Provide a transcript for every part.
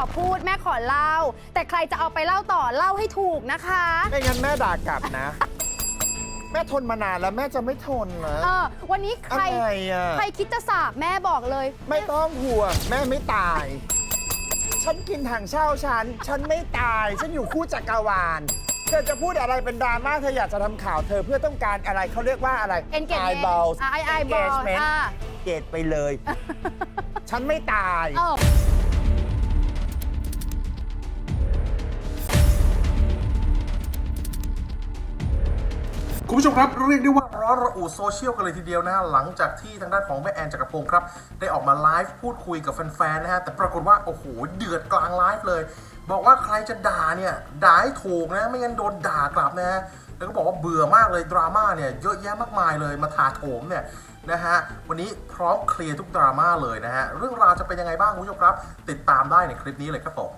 อพูดแม่ขอเล่า แต่ใครจะเอาไปเล่าต่อเล่าให้ถูกนะคะ ไม่งั้นแม่ด่ากลับนะ แม่ทนมานานแล้วแม่จะไม่ทนนะเออ วันนี้ใคร อะไรอะใครคิดจะสาบแม่บอกเลย ไม่ต้องห่วงแม่ไม่ตาย ฉันกินถังเช่าฉัน ฉันไม่ตาย ฉันอยู่คู่จักรวาลเธอจะพูดอะไรเป็นดราม่าเธออยากจะทำข่าวเธอเพื่อต้องการอะไรเขาเรียกว่าอะไร engagement Eyeballs อะ eye- eyeball engagement อะ เกตไปเลย ฉันไม่ตาย เออ คุณผู้ชมครับเรียกได้ว่าร้อนระอุโซเชียลกันเลยทีเดียวนะฮะหลังจากที่ทางด้านของแม่แอนจักรพงศ์ครับ ได้ออกมาไลฟ์พูดคุยกับแฟนๆนะฮะแต่ปรากฏว่า โอ้โห เดือดกลางไลฟ์เลย บอกว่าใครจะด่าเนี่ย ด่าให้ถูกนะ ไม่งั้นโดนด่ากลับนะฮะแล้วก็บอกว่าเบื่อมากเลยดราม่าเนี่ยเยอะแยะมากมายเลยมาถาโถมเนี่ยนะฮะวันนี้พร้อมเคลียร์ทุกดราม่าเลยนะฮะเรื่องราวจะเป็นยังไงบ้างคุณผู้ชมครับ ติดตามได้ในคลิปนี้เลยครับผม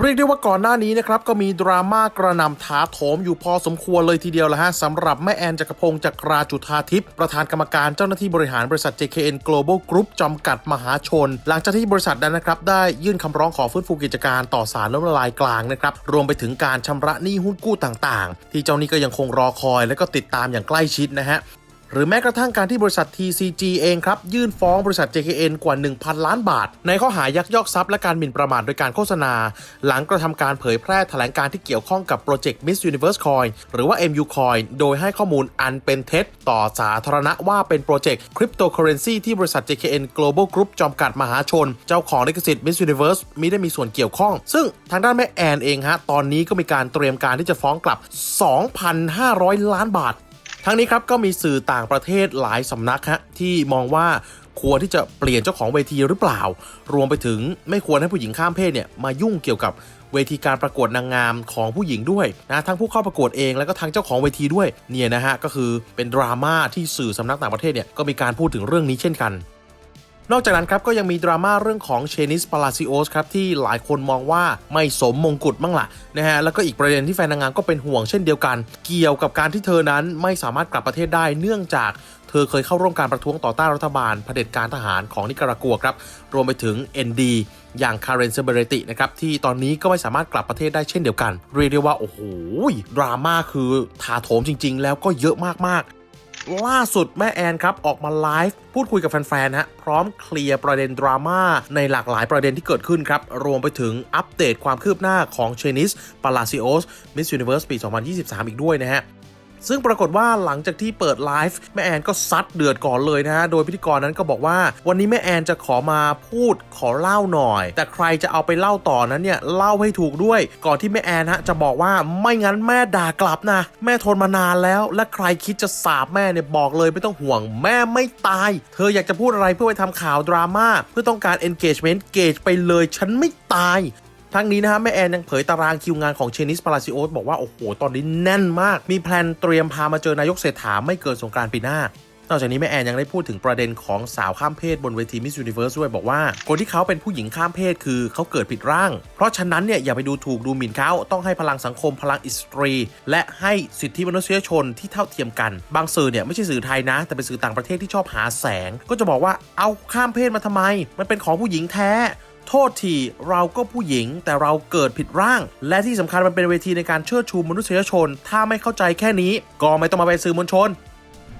เรียกได้ว่าก่อนหน้านี้นะครับก็มีดราม่ากระนำถาโถมอยู่พอสมควรเลยทีเดียวละฮะสำหรับแม่แอนจักรพงศ์จักราจุธาทิพย์ประธานกรรมการเจ้าหน้าที่บริหารบริษัท JKN Global Group จำกัดมหาชน หลังจากที่บริษัทนั้นนะครับได้ยื่นคำร้องขอฟื้นฟูกิจการต่อศาลล้มละลายกลางนะครับรวมไปถึงการชำระหนี้หุ้นกู้ต่างๆ ที่เจ้าหนี้ก็ยังคงรอคอยและก็ติดตามอย่างใกล้ชิดนะฮะ หรือแม้กระทั่งการที่บริษัท TCG เองครับ ยื่นฟ้องบริษัท JKN กว่า 1,000 ล้านบาท ในข้อหายักยอกทรัพย์และการหมิ่นประมาทโดยการโฆษณา หลังกระทำการเผยแพร่แถลงการที่เกี่ยวข้องกับโปรเจกต์ Miss Universe Coin หรือว่า MU Coin โดยให้ข้อมูลอันเป็นเท็จ ต่อสาธารณะว่าเป็นโปรเจกต์คริปโตเคอเรนซีที่บริษัท JKN Global Group จำกัดมหาชน เจ้าของลิขสิทธิ์ Miss Universe มิได้มีส่วนเกี่ยวข้อง ซึ่งทางด้านแม่แอนเองฮะตอนนี้ก็มีการเตรียมการที่จะฟ้องกลับ 2,500 ล้านบาท ทั้งนี้ครับก็มีสื่อต่างประเทศหลายสำนักฮะที่มองว่าควรที่จะเปลี่ยนเจ้าของเวทีหรือเปล่า รวมไปถึงไม่ควรให้ผู้หญิงข้ามเพศเนี่ยมายุ่งเกี่ยวกับเวทีการประกวดนางงามของผู้หญิงด้วยนะทั้งผู้เข้าประกวดเองแล้วก็ทั้งเจ้าของเวทีด้วยเนี่ยนะฮะก็คือเป็นดราม่าที่สื่อสำนักต่างประเทศเนี่ยก็มีการพูดถึงเรื่องนี้เช่นกัน นอกจากนั้นครับก็ยังมีดราม่าเรื่องของเชนิสปาลาซิโอสครับที่หลายคนมองว่าไม่สมมงกุฎบ้างล่ะนะฮะแล้วก็อีกประเด็นที่แฟนนางงามก็เป็นห่วงเช่นเดียวกัน เกี่ยวกับการที่เธอนั้นไม่สามารถกลับประเทศได้เนื่องจากเธอเคยเข้าร่วมการประท้วงต่อต้านรัฐบาลเผด็จการทหารของนิการากัวครับรวมไปถึง ND อย่างคาร์เรนเซเบเรตินะครับที่ตอนนี้ก็ไม่สามารถกลับประเทศได้เช่นเดียวกัน เรียกได้ว่าโอ้โหดราม่าคือถาโถมจริง ๆ แล้วก็เยอะมากๆ ล่าสุดแม่แอนครับออกมาไลฟ์พูดคุยกับแฟนๆฮะพร้อมเคลียร์ประเด็นดราม่าในหลากหลายประเด็นที่เกิดขึ้นครับ รวมไปถึงอัปเดตความคืบหน้าของเชนิสปาลาซิโอสมิสยูนิเวอร์สปี 2023 อีกด้วยนะฮะ ซึ่งปรากฏว่าหลังจากที่เปิดไลฟ์แม่แอนก็ซัดเดือดก่อนเลยนะฮะ โดยพิธีกรนั้นก็บอกว่า วันนี้แม่แอนจะขอมาพูดขอเล่าหน่อย แต่ใครจะเอาไปเล่าต่อนั้นเนี่ย เล่าให้ถูกด้วย ก่อนที่แม่แอนฮะจะบอกว่าไม่งั้นแม่ด่ากลับนะ แม่ทนมานานแล้ว และใครคิดจะสาบแม่เนี่ยบอกเลยไม่ต้องห่วงแม่ไม่ตาย เธออยากจะพูดอะไรเพื่อไปทำข่าวดราม่าเพื่อต้องการ engagement เกจไปเลยฉันไม่ตาย ทั้งนี้นะฮะแม่แอนยังเผยตารางคิวงานของเชนิสปาราซิโอสบอกว่า โอ้โห ตอนนี้แน่นมาก มีแพลนเตรียมพามาเจอนายกเศรษฐาไม่เกินสงกานต์ปีหน้านอกจากนี้แม่แอนยังได้พูดถึงประเด็นของสาวข้ามเพศบนเวทีมิส s u นิเว r ร์สด้วยบอกว่า คนที่เขาเป็นผู้หญิงข้ามเพศคือเขาเกิดผิดร่าง เพราะฉะนั้นเนี่ยอย่าไปดูถูกดูหมิ่นเขาต้องให้พลังสังคมพลังอิสตรี และให้สิทธิมนุษยชนที่เท่าเทียมกัน บางสื่อเนี่ยไม่ใช่สื่อไทยนะ แต่เป็นสื่อต่างประเทศที่ชอบหาแสง ก็จะบอกว่าเอาข้ามเพศมาทำไม มันเป็นของผู้หญิงแท้ โทษทีเราก็ผู้หญิงแต่เราเกิดผิดร่าง และที่สำคัญมันเป็นเวทีในการเชิดชูมนุษยชน ถ้าไม่เข้าใจแค่นี้ ก็ไม่ต้องมาเป็นสื่อมวลชน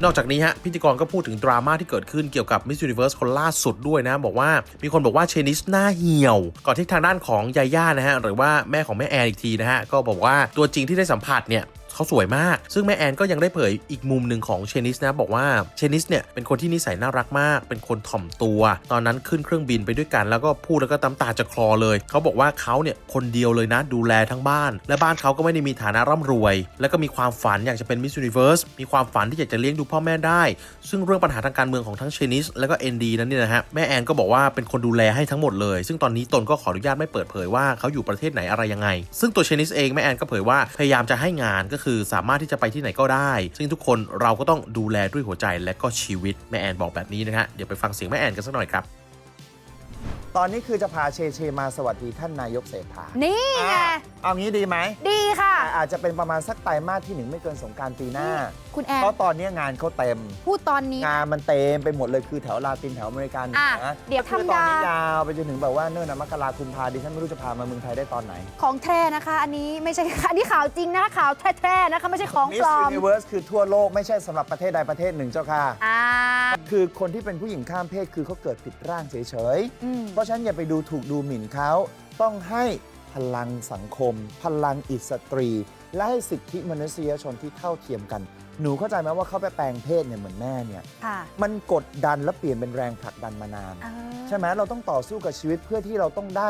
นอกจากนี้ฮะพิธีกรก็พูดถึงดราม่าที่เกิดขึ้นเกี่ยวกับ Miss Universe คนล่าสุดด้วยนะ บอกว่ามีคนบอกว่าเชนิสหน้าเหี่ยว ก่อนที่ทางด้านของยาย่านะฮะ หรือว่าแม่ของแม่แอนอีกทีนะฮะ ก็บอกว่าตัวจริงที่ได้สัมผัสเนี่ย เขาสวยมาก ซึ่งแม่แอนก็ยังได้เผยอีกมุมหนึ่งของเชนิสนะบอกว่าเชนิสเนี่ยเป็นคนที่นิสัยน่ารักมาก เป็นคนถ่อมตัว ตอนนั้นขึ้นเครื่องบินไปด้วยกันแล้วก็พูดแล้วก็ตำตาจะคลอเลย เขาบอกว่าเขาเนี่ยคนเดียวเลยนะดูแลทั้งบ้าน และบ้านเขาก็ไม่ได้มีฐานะร่ำรวย แล้วก็มีความฝันอยากจะเป็นมิส s u นิเว r ร์สมีความฝันที่อยากจะเลี้ยงดูพ่อแม่ได้ ซึ่งเรื่องปัญหาทางการเมืองของทั้งเชนิสและก็เอ็นดีนั้นเนี่ยนะฮะแม่แอนก็บอกว่าเป็นคนดูแลให้ทั้งหมดเลย ซึ่งตอนนี้ตนก็ขออนุญาตไม่เปิดเผยว่าเขาอยู่ประเทศไหนอะไรยังไง ซึ่งตัวเชนิสเองแม่แอนก็เผยว่าพยายามจะให้งานก็คือสามารถที่จะไปที่ไหนก็ได้ ซึ่งทุกคนเราก็ต้องดูแลด้วยหัวใจและก็ชีวิตแม่แอนบอกแบบนี้นะฮะเดี๋ยวไปฟังเสียงแม่แอนกันสักหน่อยครับ ตอนนี้คือจะพาเชเชมาสวัสดีท่านนายกเศรษฐานี่ไง อะเอางี้ดีไหมดีค่ะ แต่อาจจะเป็นประมาณสักไตรมาสที่หนึ่งไม่เกินสงกรารปีหน้า คุณแอนเพราะตอนนี้งานเขาเต็ม พูดตอนนี้ งานมันเต็มไปหมดเลยคือแถวลาตินแถวอเมริกาเหนือะอเดี๋ยวคือทำตอนนี้ดายาวไปจนถึงแบบว่าเนื่องนะมกราคุมพาดิฉันไม่รู้จะพามาเมืองไทยได้ตอนไหนของแท้นะคะ อันนี้ไม่ใช่ อันนี้ข่าวจริงนะคะข่าวแท้ๆนะคะ ไม่ใช่ของมิปสลอยูมนิเวิร์สคือทั่วโลกไม่ใช่สำหรับประเทศใดประเทศหนึ่งเจ้าค่ะ อ่า คือคนที่เป็นผู้หญิงข้ามเพศคือเขาเกิดผิดร่างเฉยอืม ๆ เพราะฉะนั้นอย่าไปดูถูกดูหมิ่นเขา ต้องให้พลังสังคม พลังอิสตรี และให้สิทธิมนุษยชนที่เท่าเทียมกัน หนูเข้าใจไหมว่าเขาไปแปลงเพศเนี่ยเหมือนแม่เนี่ย ค่ะมันกดดันและเปลี่ยนเป็นแรงผลักดันมานานเออใช่ไหมเราต้องต่อสู้กับชีวิตเพื่อที่เราต้องได้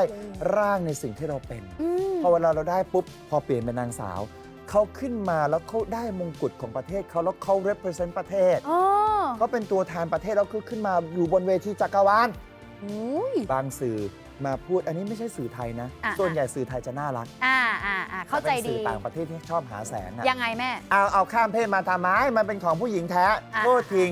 ร่างในสิ่งที่เราเป็น อืม พอเวลาเราได้ปุ๊บ พอเปลี่ยนเป็นนางสาว เขาขึ้นมาแล้วเขาได้มงกุฎของประเทศเขาแล้วเขา represent ประเทศ อ๋อ เขาเป็นตัวแทนประเทศแล้วคือขึ้นมาอยู่บนเวทีจักรวาลอุ้ย บางสื่อมาพูดอันนี้ไม่ใช่สื่อไทยนะ อะ ส่วนใหญ่สื่อไทยจะน่ารักอ่าอ่าอ่าเข้าใจแต่ป็นดี สื่อต่างประเทศที่ชอบหาแสงอะยังไงแม่ เอาเอาข้ามเพศมาทำไมมันเป็นของผู้หญิงแท้อะ โทษทิ้ง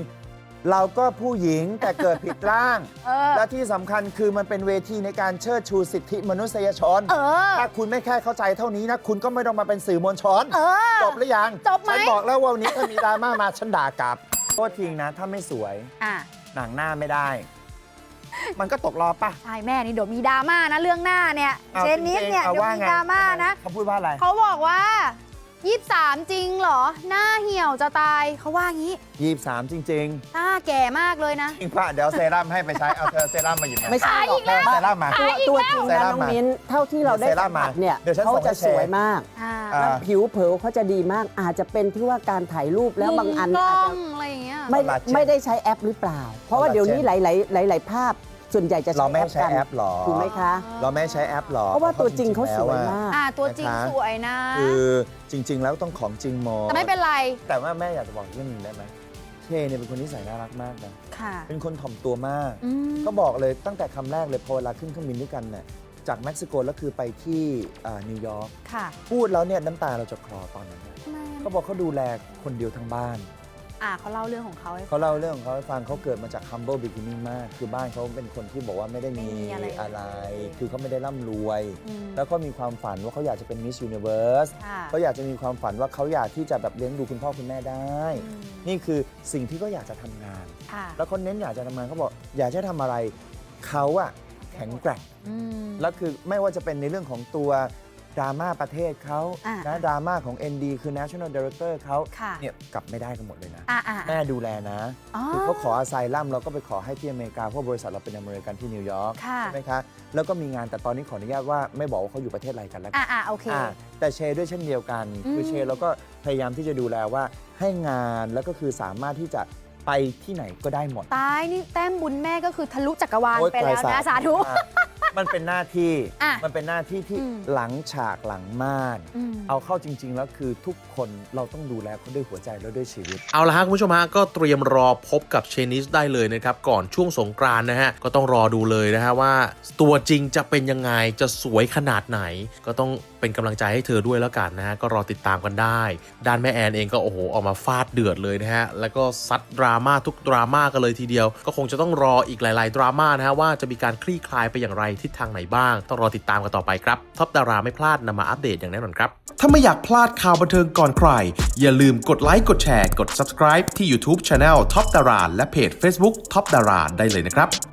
เราก็ผู้หญิงแต่เกิดผิดร่าง เออ และที่สำคัญคือมันเป็นเวทีในการเชิดชูสิทธิมนุษยชน เออ ถ้าคุณไม่แค่เข้าใจเท่านี้นะ คุณก็ไม่ต้องมาเป็นสื่อมวลชน เออ จบหรือยังจบไหม ฉันบอกแล้วว่าวันนี้ถ้ามีดราม่ามาฉันด่ากลับโทษทิ้งนะ ถ้าไม่สวยอ่าหนังหน้าไม่ได้ มันก็ตกรอบปะใช่แม่นี่เดี๋ยวมีดราม่านะเรื่องหน้าเนี่ยอาเจนนิสเนี่ยจริงๆเดี๋ยวอามีไงดราม่านะ เขาพูดว่าอะไร เขาบอกว่า 23จริงเหรอ หน้าเหี่ยวจะตายเขาว่างี้ยี่สามจริงหน้าแก่มากเลยนะ ๆจริงป่ะเดี๋ยวเซรั่มให้ไปใช้ เอาเธอเซรั่มมาหยิบมาไม่ใช่หรอกเธอเซรั่มมา ตัวตัวจริงเซนะรั่น้มองมามิ้นเท่าที่เราได้เซรั่สัมมมาผัสเนี่ยเดี๋ยวฉันเขาส่งให้จะสวยแชร์มาก อ่าอ่า ผิวเผลอเขาจะดีมากอาจจะเป็นที่ว่าการถ่ายรูปแล้วบางอันมุมกล้อาจอจะงอะไรอย่างเงี้ย ไม่คอลลาเจนไม่ได้ใช้แอปหรือเปล่า เพราะว่าเดี๋ยวนี้หลายๆหลาย ๆ ภาพ ส่วนใหญ่จะเราใช้ไม่แอปใช้กันแอปหรอ ถูกไหมคะ เราไม่ใช้แอปหรอเพราะว่าตัวจริงเขาสวยแล้อะมาก อ่าตัวจริงนะคะสวยนะ คือจริง ๆ แล้วต้องของจริงหมดแต่ไม่เป็นไร แต่ว่าแม่อยากจะบอกเรื่องหนึงได้ไหมเคเนี่ยเป็นคนนิสัยน่ารักมากนะ ค่ะ เป็นคนถ่อมตัวมาก อืม ก็บอกเลยตั้งแต่คำแรกเลยพอเวลาขึ้นเครื่องบินด้วยกันเนี่ยจากเม็กซิโกแล้วคือไปที่อ่านิวยอร์กค่ะพูดแล้วเนี่ยน้ำตาเราจะคลอตอนนั้นเนี่ยทำไมเขาบอกเขาดูแลคนเดียวทั้งบ้าน อ่าเขาเล่าเรื่องของเขาให้ฟัง เขาเล่าเรื่องของเขาให้ฟังเขาเกิดมาจาก humble beginning มาก คือบ้านเขาเป็นคนที่บอกว่าไม่ได้มีไม่มีอะไรอะไร คือเขาไม่ได้ร่ำรวย อืม แล้วก็มีความฝันว่าเขาอยากจะเป็น Miss Universe ค่ะเขาอยากจะมีความฝันว่าเขาอยากที่จะแบบเลี้ยงดูคุณพ่อคุณแม่ได้ อืมนี่คือสิ่งที่เขาอยากจะทำงาน ค่ะแล้วเขาเน้นอยากจะทำงานเขาบอกอยากจะทำอะไรเขาอะแข็งแกร่ง อืม แล้วคือไม่ว่าจะเป็นในเรื่องของตัว ดราม่าประเทศเขาอ่านะดราม่าของ ND คือ National Director เขาค่ะ เนี่ยกลับไม่ได้กันหมดเลยนะ อ่าอ่าแม่ดูแลนะ อ๋อ คือเขาขออาศัยล่ำเราก็ไปขอให้ที่อเมริกาเพราะบริษัทเราเป็นอเมริกันที่นิวยอร์กค่ะ ใช่ไหมคะ แล้วก็มีงานแต่ตอนนี้ขออนุญาตว่าไม่บอกว่าเขาอยู่ประเทศอะไรกันแล้วกันอ่าอ่าโอเค อ่าแต่เชด้วยเช่นเดียวกันอืมคือเชเราก็พยายามที่จะดูแลว่าให้งานแล้วก็คือสามารถที่จะไปที่ไหนก็ได้หมดตายนี่แต้มบุญแม่ก็คือทะลุจักรวาลโอ๊ยไปแล้วไกนะ สาธุอะ มันเป็นหน้าที่ อะมันเป็นหน้าที่ที่อืมหลังฉากหลังม่าน อืม เอาเข้าจริง ๆ แล้วคือทุกคนเราต้องดูแลเขาด้วยหัวใจและด้วยชีวิต เอาละฮะคุณผู้ชมฮะก็เตรียมรอพบกับเชนิสได้เลยนะครับ ก่อนช่วงสงกรานต์นะฮะ ก็ต้องรอดูเลยนะฮะว่า ตัวจริงจะเป็นยังไงจะสวยขนาดไหน ก็ต้องเป็นกำลังใจให้เธอด้วยแล้วกันนะฮะ ก็รอติดตามกันได้ ด้านแม่แอนเองก็โอ้โหออกมาฟาดเดือดเลยนะฮะ แล้วก็ซัดดราม่าทุกดราม่ากันเลยทีเดียว ก็คงจะต้องรออีกหลาย ๆ ดราม่านะฮะว่าจะมีการคลี่คลายไปอย่างไรทิศทางไหนบ้าง ต้องรอติดตามกันต่อไปครับท็อปดาราไม่พลาดนำมาอัปเดตอย่างแน่นอนครับ ถ้าไม่อยากพลาดข่าวบันเทิงก่อนใคร อย่าลืมกดไลค์กดแชร์กด subscribe ที่ YouTube Channel Top Dara และเพจ Facebook Top Dara ได้เลยนะครับ